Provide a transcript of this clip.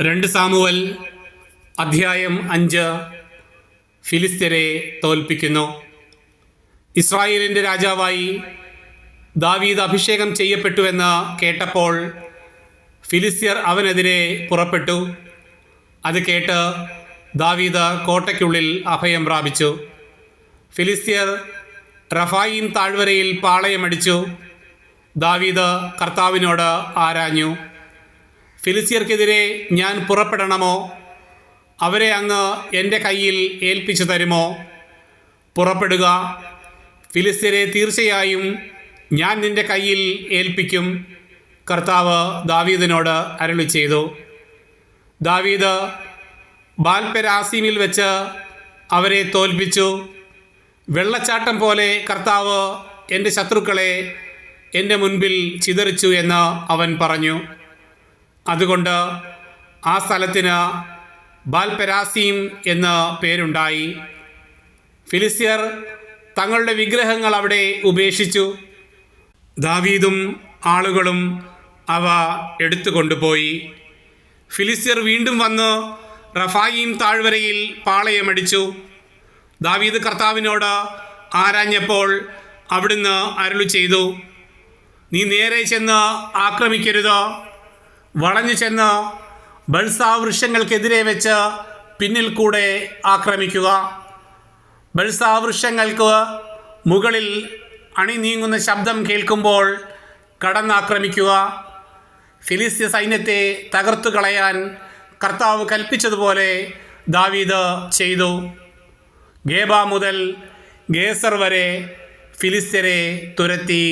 രണ്ട് സാമുവൽ അധ്യായം അഞ്ച് ഫിലിസ്ത്യരെ തോൽപ്പിക്കുന്നു. ഇസ്രായേലിന്റെ രാജാവായി ദാവീദ് അഭിഷേകം ചെയ്യപ്പെട്ടുവെന്ന് കേട്ടപ്പോൾ ഫിലിസ്തീർ അവനെതിരെ പുറപ്പെട്ടു. അത് കേട്ട് ദാവീദ് കോട്ടയ്ക്കുള്ളിൽ അഭയം പ്രാപിച്ചു. ഫിലിസ്തീർ റഫായിം താഴ്വരയിൽ പാളയമടിച്ചു. ദാവീദ് കർത്താവിനോട് ആരാഞ്ഞു. ഫിലിസ്ത്യർക്കെതിരെ ഞാൻ പുറപ്പെടണമോ? അവരെ അങ്ങ് എന്റെ കയ്യിൽ ഏൽപ്പിച്ചു തരുമോ? പുറപ്പെടുക. ഫിലിസ്തീനെ തീർച്ചയായും ഞാൻ നിന്റെ കയ്യിൽ ഏൽപ്പിക്കും. കർത്താവ് ദാവീദിനോട് അരളി ചെയ്തു. ദാവീദ് ബാൽപെരാസീമിൽ വെച്ച് അവരെ തോൽപ്പിച്ചു. വെള്ളച്ചാട്ടം പോലെ കർത്താവ് എന്റെ ശത്രുക്കളെ എന്റെ മുൻപിൽ ചിതറിച്ചു എന്ന് അവൻ പറഞ്ഞു. അതുകൊണ്ട് ആ സ്ഥലത്തിന് ബാൽപെരാസീം എന്ന് പേരുണ്ടായി. ഫിലിസ്യർ തങ്ങളുടെ വിഗ്രഹങ്ങൾ അവിടെ ഉപേക്ഷിച്ചു. ദാവീദും ആളുകളും അവ എടുത്തുകൊണ്ടുപോയി ഫിലിസ്യർ വീണ്ടും വന്ന് റഫായിം താഴ്വരയിൽ പാളയമടിച്ചു. ദാവീദ് കർത്താവിനോട് ആരാഞ്ഞപ്പോൾ അവിടുന്ന് അരുളി ചെയ്തു നീ നേരെ ചെന്ന് ആക്രമിക്കരുത്. വളഞ്ഞു ചെന്ന് ബൾസാ വൃക്ഷങ്ങൾക്കെതിരെ വെച്ച് പിന്നിൽ കൂടെ ആക്രമിക്കുക. ബൾസാ വൃക്ഷങ്ങൾക്ക് മുകളിൽ അണി നീങ്ങുന്ന ശബ്ദം കേൾക്കുമ്പോൾ കടന്നാക്രമിക്കുക. ഫിലിസ്തീൻ സൈന്യത്തെ തകർത്തു കളയാൻ കർത്താവ് കൽപ്പിച്ചതുപോലെ ദാവീദ് ചെയ്തു. ഗേബ മുതൽ ഗേസർ വരെ ഫിലിസ്തീനെ തുരത്തി.